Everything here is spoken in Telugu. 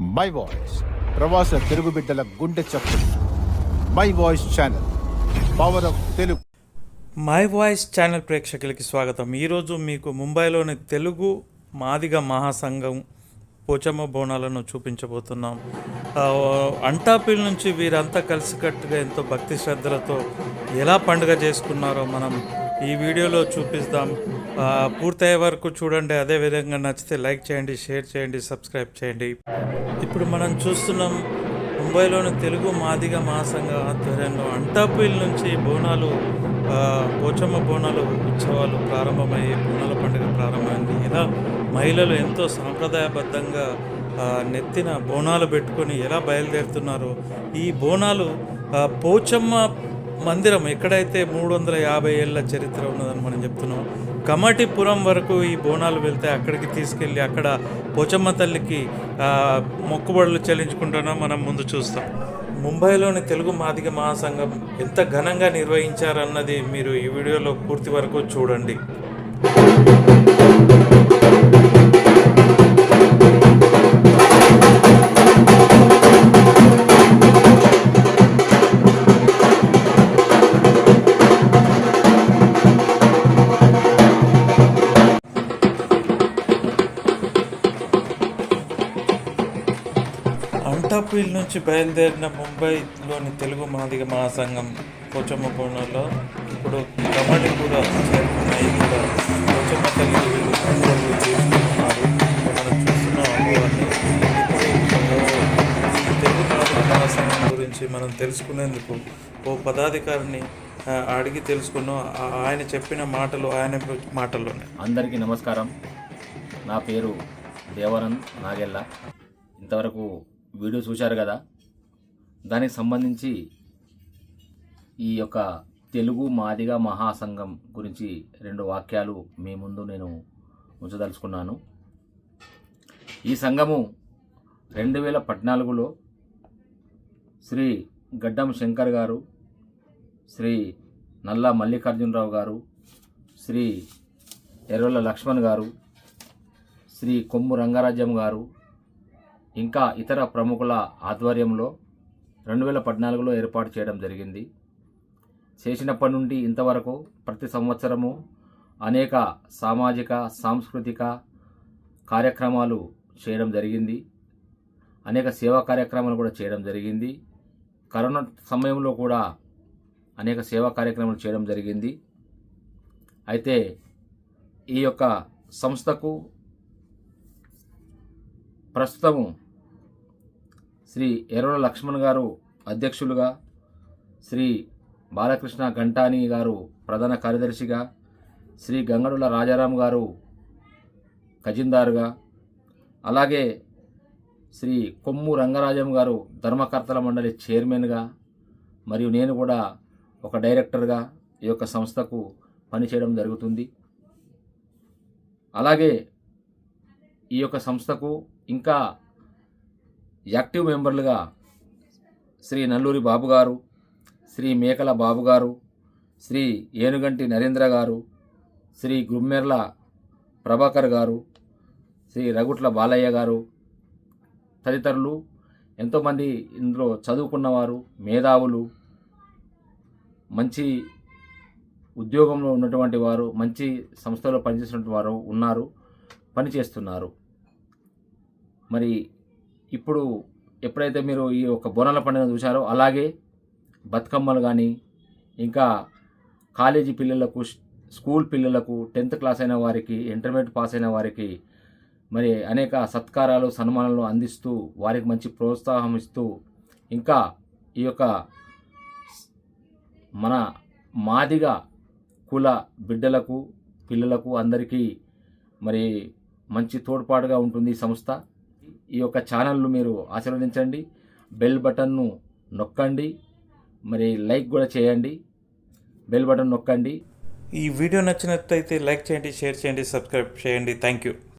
మై వాయిస్ ప్రవాస తెలుగు బిడ్డల గుండె చప్పుడు. My voice channel power of Telugu my voice channel ప్రేక్షకులకి స్వాగతం. ఈరోజు మీకు ముంబైలోని తెలుగు మాదిగ మహాసంఘం పోచమ్మ బోనాలను చూపించబోతున్నాం. ఆ, అంటాపిల్ నుంచి వీరంతా కలిసికట్టుగా ఎంతో భక్తి శ్రద్ధలతో ఎలా పండుగ చేసుకున్నారో మనం ఈ వీడియోలో చూపిస్తాం. పూర్తయ్యే వరకు చూడండి. అదేవిధంగా నచ్చితే లైక్ చేయండి షేర్ చేయండి సబ్స్క్రైబ్ చేయండి. ఇప్పుడు మనం చూస్తున్నాం ముంబైలోని తెలుగు మాదిగ మహాసంఘ ఆధ్వర్యంలో అంటాపిల్ నుంచి బోనాలు పోచమ్మ బోనాలు ఉత్సవాలు ప్రారంభమయ్యే బోనాల పండుగ ప్రారంభమైంది. ఇలా మహిళలు ఎంతో సాంప్రదాయబద్ధంగా నెత్తిన బోనాలు పెట్టుకొని ఎలా బయలుదేరుతున్నారో? ఈ బోనాలు పోచమ్మ మందిరం ఎక్కడైతే మూడు వందల యాభై ఏళ్ళ చరిత్ర ఉన్నదని మనం చెప్తున్నాం కమాటిపురం వరకు ఈ బోనాలు వెళ్తే అక్కడికి తీసుకెళ్ళి అక్కడ పోచమ్మ తల్లికి మొక్కుబడులు చెల్లించుకుంటున్నా మనం ముందు చూస్తాం. ముంబైలోని తెలుగు మాదిగ మహాసంఘం ఎంత ఘనంగా నిర్వహించారన్నది మీరు ఈ వీడియోలో పూర్తి వరకు చూడండి. అంటాపీల్ నుంచి బయలుదేరిన ముంబైలోని తెలుగు మాదిగ మహాసంఘం కోచమ్మ బోనంలో ఇప్పుడు కమడిపూర చేరుకున్న ఇక్కడ పోచమ్మ తల్లి వీళ్ళు చేసుకుంటున్నారు మనం చూస్తున్న అనుభవాన్ని తెలుగు మాదిగ మహాసంఘం గురించి మనం తెలుసుకునేందుకు ఓ పదాధికారిని అడిగి తెలుసుకున్నాం. ఆయన చెప్పిన మాటలు ఆయన మాటల్లోనే. అందరికీ నమస్కారం. నా పేరు దేవరన్ నాగెల్ల. ఇంతవరకు వీడియో చూశారు కదా? దానికి సంబంధించి ఈ యొక్క తెలుగు మాదిగ మహాసంఘం గురించి రెండు వాక్యాలు మీ ముందు నేను ఉంచదలుచుకున్నాను. ఈ సంఘము రెండు వేల పద్నాలుగులో శ్రీ గడ్డం శంకర్ గారు శ్రీ నల్లా మల్లికార్జునరావు గారు శ్రీ ఎర్రల లక్ష్మణ్ గారు శ్రీ కొమ్ము రంగరాజ్యం గారు ఇంకా ఇతర ప్రముఖుల ఆధ్వర్యంలో రెండు వేల పద్నాలుగులో ఏర్పాటు చేయడం జరిగింది. చేసినప్పటి నుండి ఇంతవరకు ప్రతి సంవత్సరము అనేక సామాజిక సాంస్కృతిక కార్యక్రమాలు చేయడం జరిగింది. అనేక సేవా కార్యక్రమాలు కూడా చేయడం జరిగింది. కరోనా సమయంలో కూడా అనేక సేవా కార్యక్రమాలు చేయడం జరిగింది. అయితే ఈ యొక్క సంస్థకు ప్రస్తుతము శ్రీ ఎర్రల లక్ష్మణ్ గారు అధ్యక్షులుగా శ్రీ బాలకృష్ణ ఘంటాని గారు ప్రధాన కార్యదర్శిగా శ్రీ గంగడుల రాజారాం గారు ఖజిందారుగా అలాగే శ్రీ కొమ్ము రంగరాజం గారు ధర్మకర్తల మండలి చైర్మన్గా మరియు నేను కూడా ఒక డైరెక్టర్గా ఈ యొక్క సంస్థకు పనిచేయడం జరుగుతుంది. అలాగే ఈ యొక్క సంస్థకు ఇంకా యాక్టివ్ మెంబర్లుగా శ్రీ నల్లూరి బాబు గారు శ్రీ మేకల బాబు గారు శ్రీ ఏనుగంటి నరేంద్ర గారు శ్రీ గుమ్మెర్ల ప్రభాకర్ గారు శ్రీ రగుట్ల బాలయ్య గారు తదితరులు ఎంతోమంది ఇందులో చదువుకున్నవారు మేధావులు మంచి ఉద్యోగంలో ఉన్నటువంటి వారు మంచి సంస్థలో పనిచేసినటువంటి వారు ఉన్నారు పనిచేస్తున్నారు. మరి ఇప్పుడు ఎప్పుడైతే మీరు ఈ యొక్క బోనాల పండుగ చూశారో అలాగే బతుకమ్మలు కానీ ఇంకా కాలేజీ పిల్లలకు స్కూల్ పిల్లలకు టెన్త్ క్లాస్ అయిన వారికి ఇంటర్మీడియట్ పాస్ అయిన వారికి మరి అనేక సత్కారాలు సన్మానాలు అందిస్తూ వారికి మంచి ప్రోత్సాహం ఇస్తూ ఇంకా ఈ యొక్క మన మాదిగ కుల బిడ్డలకు పిల్లలకు అందరికీ మరి మంచి తోడ్పాటుగా ఉంటుంది ఈ సంస్థ. ఈ యొక్క ఛానల్ను మీరు ఆశీర్వదించండి. బెల్ బటన్ను నొక్కండి. మరి లైక్ కూడా చేయండి. బెల్ బటన్ నొక్కండి. ఈ వీడియో నచ్చినట్లయితే లైక్ చేయండి షేర్ చేయండి సబ్స్క్రైబ్ చేయండి. Thank you.